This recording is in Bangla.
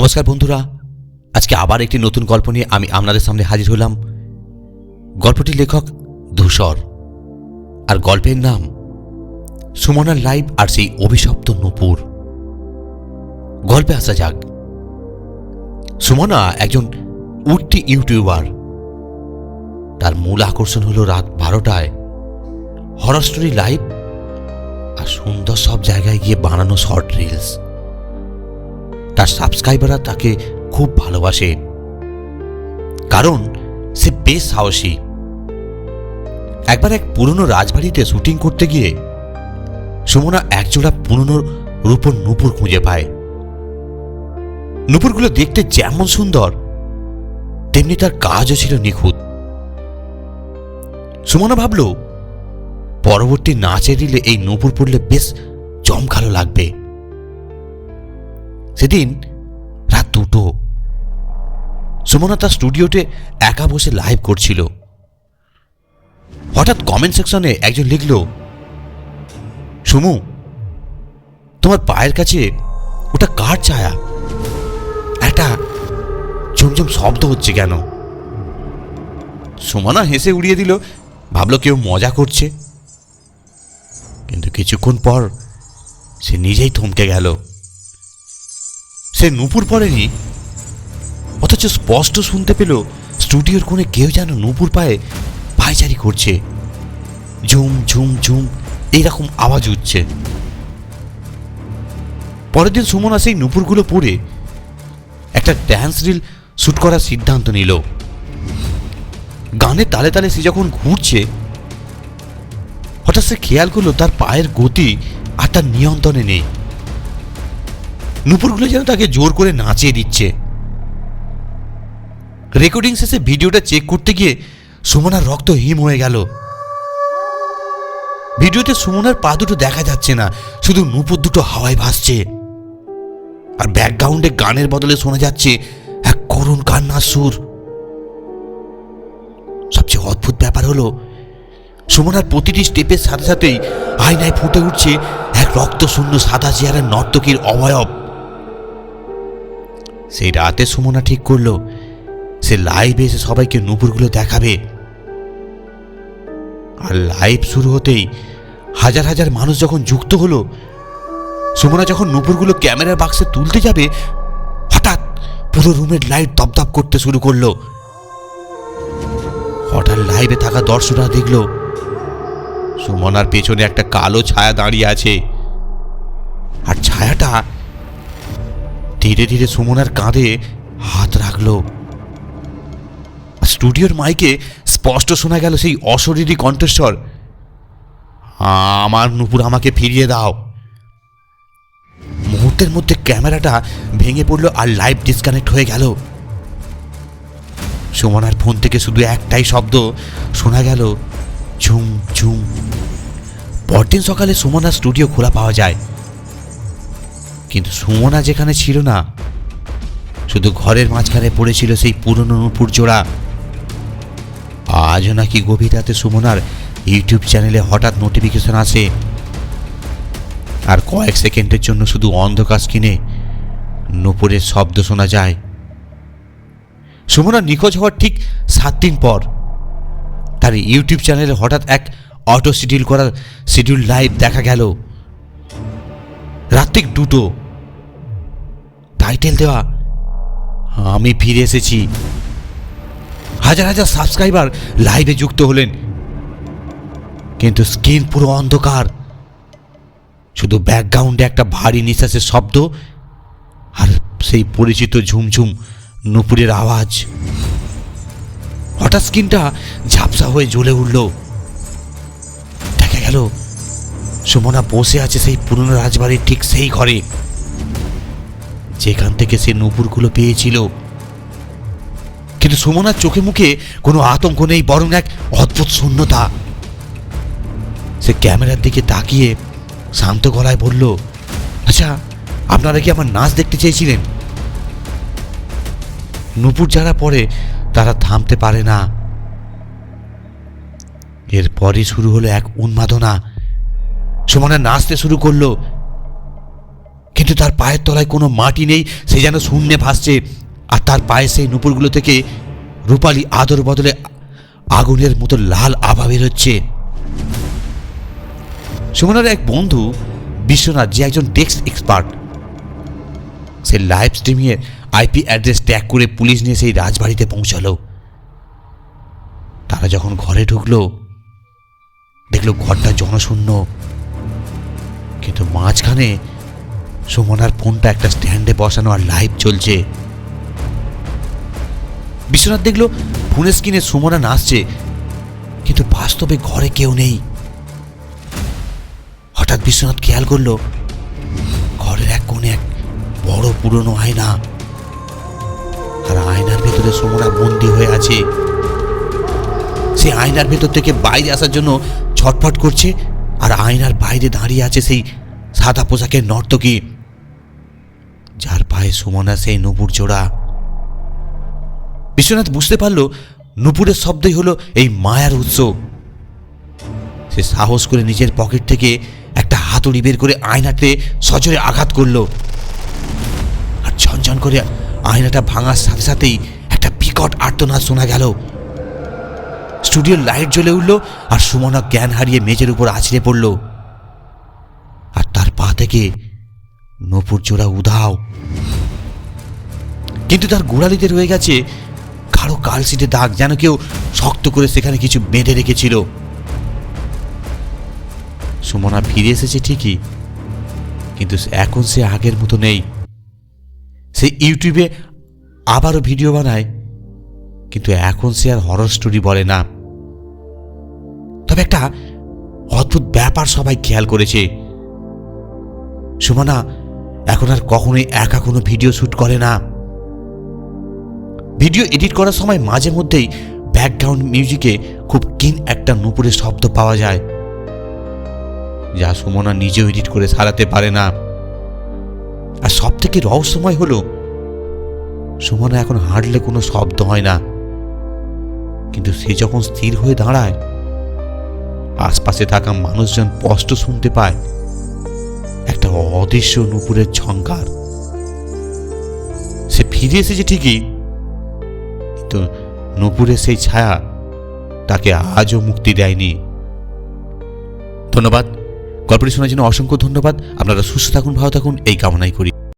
নমস্কার বন্ধুরা, আজকে আবার একটি নতুন গল্প নিয়ে আমি আপনাদের সামনে হাজির হলাম। গল্পটির লেখক ধূসর, আর গল্পের নাম সুমনার লাইভ আর সেই অভিশপ্ত নূপুর। গল্পে আসা যাক। সুমনা একজন উঠতি ইউটিউবার। তার মূল আকর্ষণ হলো রাত বারোটায় হরর স্টোরি লাইভ আর সুন্দর সব জায়গায় গিয়ে বানানো শর্ট রিলস। তার সাবস্ক্রাইবাররা তাকে খুব ভালোবাসে কারণ সে বেশ সাহসী। একবার এক পুরনো রাজবাড়িতে শুটিং করতে গিয়ে সুমনা একজোড়া পুরনো রূপর নুপুর খুঁজে পায়। নুপুরগুলো দেখতে যেমন সুন্দর, তেমনি তার কাজও ছিল নিখুঁত। সুমনা ভাবল, পরবর্তী নাচে দিলে এই নুপুর পড়লে বেশ জমকালো লাগবে। সেদিন রাত দুটো সুমনা তার স্টুডিওতে একা বসে লাইভ করছিল। হঠাৎ কমেন্ট সেকশনে একজন লিখল, সুমু, তোমার পায়ের কাছে ওটা কার ছায়া? একটা ঝুমঝুম শব্দ হচ্ছে কেন? সুমনা হেসে উড়িয়ে দিল, ভাবলো কেউ মজা করছে। কিন্তু কিছুক্ষণ পর সে নিজেই থমকে গেল। সে নুপুর পড়েনি? অথচ স্পষ্ট শুনতে পেল স্টুডিওর কোণে কেউ যেন নুপুর পায়ে পায়চারি করছে। ঝুম ঝুম ঝুম এইরকম আওয়াজ উঠছে। পরের দিন সুমনা সেই নুপুরগুলো পরে একটা ড্যান্স রিল শ্যুট করার সিদ্ধান্ত নিল। গানের তালে তালে সে যখন ঘুরছে, হঠাৎ সে খেয়াল করল তার পায়ের গতি আর তার নিয়ন্ত্রণে নেই। নুপুরগুলো যেন তাকে জোর করে নাচিয়ে দিচ্ছে। রেকর্ডিং শেষে ভিডিওটা চেক করতে গিয়ে সুমনার রক্ত হিম হয়ে গেল। ভিডিওতে সুমনার পা দুটো দেখা যাচ্ছে না, শুধু নুপুর দুটো হাওয়ায় ভাসছে। আর ব্যাকগ্রাউন্ডে গানের বদলে শোনা যাচ্ছে এক করুণ কান্নার সুর। সবচেয়ে অদ্ভুত ব্যাপার হলো, সুমনার প্রতিটি স্টেপের সাথে সাথেই আয়নায় ফুটে উঠছে এক রক্তশূন্য সাদা চেয়ারের নর্তকীর অবয়ব। সেই রাতে সুমনা ঠিক করল, সে লাইভে এসে সবাইকে নুপুরগুলো দেখাবে। আর লাইভ শুরু হতেই হাজার হাজার মানুষ যখন যুক্ত হলো, সুমনা যখন নুপুরগুলো ক্যামেরার বাক্সে তুলতে যাবে, হঠাৎ পুরো রুমের লাইট দপদপ করতে শুরু করল। হঠাৎ লাইভে থাকা দর্শকরা দেখল, সুমনার পেছনে একটা কালো ছায়া দাঁড়িয়ে আছে। আর ছায়াটা ধীরে ধীরে সুমনার কাঁধে হাত রাখল। স্টুডিওর মাইকে স্পষ্ট শোনা গেল সেই অশরীরী কণ্ঠস্বর। আমার নুপুর, আমাকে ফিরিয়ে দাও। মুহূর্তের মধ্যে ক্যামেরাটা ভেঙে পড়ল আর লাইভ ডিসকানেক্ট হয়ে গেল। সুমনার ফোন থেকে শুধু একটাই শব্দ শোনা গেল, ঝুম ঝুম। পরদিন সকালে সুমনার স্টুডিও খোলা পাওয়া যায়। কিন্তু সুমনা যেখানে ছিল না, শুধু ঘরের মাঝখানে পড়েছিল সেই পুরনো নূপুর জোড়া। আজও নাকি গভীর রাতে সুমনার ইউটিউব চ্যানেলে হঠাৎ নোটিফিকেশন আসে। আর কয়েক সেকেন্ডের জন্য শুধু অন্ধকার স্ক্রিনে নূপুরের শব্দ শোনা যায়। সুমনা নিখোঁজ হওয়ার ঠিক সাত দিন পর তার ইউটিউব চ্যানেলে হঠাৎ এক অটো শিডিউল করার শিডিউল লাইভ দেখা গেল। রাত্রিক দুটো। টাইটেল দেওয়া। আমি ফিরে এসেছি। হাজার হাজার সাবস্ক্রাইবার লাইভে যুক্ত হলেন। কিন্তু স্ক্রিন পুরো অন্ধকার। শুধু ব্যাকগ্রাউন্ডে একটা ভারী নিঃশ্বাসের শব্দ আর সেই পরিচিত ঝুমঝুম নুপুরের আওয়াজ। হঠাৎ স্ক্রিনটা ঝাপসা হয়ে জ্বলে উঠল। দেখা গেল সুমনা বসে আছে সেই পুরনো রাজবাড়ির ঠিক সেই ঘরে। যেখান থেকে সে নুপুরগুলো পেয়েছিল। কিন্তু সুমনার চোখে মুখে কোনো আতঙ্ক নেই, বরং এক অদ্ভুত শূন্যতা। সে ক্যামেরার দিকে তাকিয়ে শান্ত গলায় বলল আচ্ছা আপনারা কি আমার নাচ দেখতে চেয়েছিলেন? নুপুর যারা পড়ে, তারা থামতে পারে না। এরপরই শুরু হলো এক উন্মাদনা। সুমনা নাচতে শুরু করল। কিন্তু তার পায়ের তলায় কোনো মাটি নেই, সে যেন শূন্যে ভাসছে। আর তার পায়ে সেই নুপুরগুলো থেকে রূপালী আদর বদলে আগুনের মতো লাল আভা বেরোচ্ছে সুমনার এক বন্ধু, বিশ্বনাথ, যে একজন ডেস্ক এক্সপার্ট, সে লাইভ স্ট্রিমিংয়ের আইপি অ্যাড্রেস ট্যাগ করে পুলিশ নিয়ে সেই রাজবাড়িতে পৌঁছালো। তারা যখন ঘরে ঢুকলো, দেখল ঘরটা জনশূন্য। কিন্তু মাঝখানে সুমনার ফোনটা একটা স্ট্যান্ডে বসানো আর লাইভ চলছে। বিশ্বনাথ দেখল ফোনের স্ক্রিনে সুমনা নাচছে, কিন্তু বাস্তবে ঘরে কেউ নেই। হঠাৎ বিশ্বনাথ খেয়াল করল, ঘরের এক কোণে এক বড় পুরনো আয়না। আর আয়নার ভেতরে সুমনা বন্দি হয়ে আছে। সে আয়নার ভেতর থেকে বাইরে আসার জন্য ছটফট করছে আর আয়নার বাইরে দাঁড়িয়ে আছে সেই সাদা পোশাকের নর্তকী। যার পায়ে সুমনা, সেই নুপুর জোড়া। বিশ্বনাথ বুঝতে পারল, নুপুরের শব্দই হলো এই মায়ার উৎস। সে সাহস করে নিজের পকেট থেকে একটা হাতুড়ি বের করে আয়নাতে সজোরে আঘাত করল। আর ঝনঝন করে আয়নাটা ভাঙার সাথে সাথেই একটা বিকট আর্তনাদ শোনা গেল। স্টুডিওর লাইট জ্বলে উঠল আর সুমনা জ্ঞান হারিয়ে মেঝের উপর আছড়ে পড়ল। আর তার পা থেকে নপুর জোড়া উধাও। কিন্তু তার গোড়ালিতে রয়ে গেছে কারও কালশিটে দাগ যেন কেউ শক্ত করে সেখানে কিছু বেঁধে রেখেছিল। সুমনা ফিরে এসেছে ঠিকই, কিন্তু এখন সে আগের মতো নেই। সে ইউটিউবে আবারও ভিডিও বানায়, কিন্তু এখন সে আর হরর স্টোরি বলে না। তবে একটা অদ্ভুত ব্যাপার সবাই খেয়াল করেছে। সুমনা, এখন আর কখনোই একা কোনো ভিডিও শ্যুট করে না। ভিডিও এডিট করার সময় মাঝে মধ্যেই ব্যাকগ্রাউন্ড মিউজিকে খুব কিন একটা নুপুরের শব্দ পাওয়া যায়। যা সুমনা নিজেও এডিট করে সারাতে পারে না। আর সব থেকে রহস্যময় হলো, সুমনা এখন হাঁটলে কোনো শব্দ হয় না। কিন্তু সে যখন স্থির হয়ে দাঁড়ায় আশপাশে থাকা মানুষজন স্পষ্ট শুনতে পায়। একটা অদৃশ্য নুপুরের ঝঙ্কার সে ফিরে এসেছে ঠিকই, কিন্তু নুপুরের সেই ছায়া তাকে আজও মুক্তি দেয়নি। ধন্যবাদ। গল্পটি শোনার জন্য অসংখ্য ধন্যবাদ। আপনারা সুস্থ থাকুন, ভালো থাকুন, এই কামনাই করি।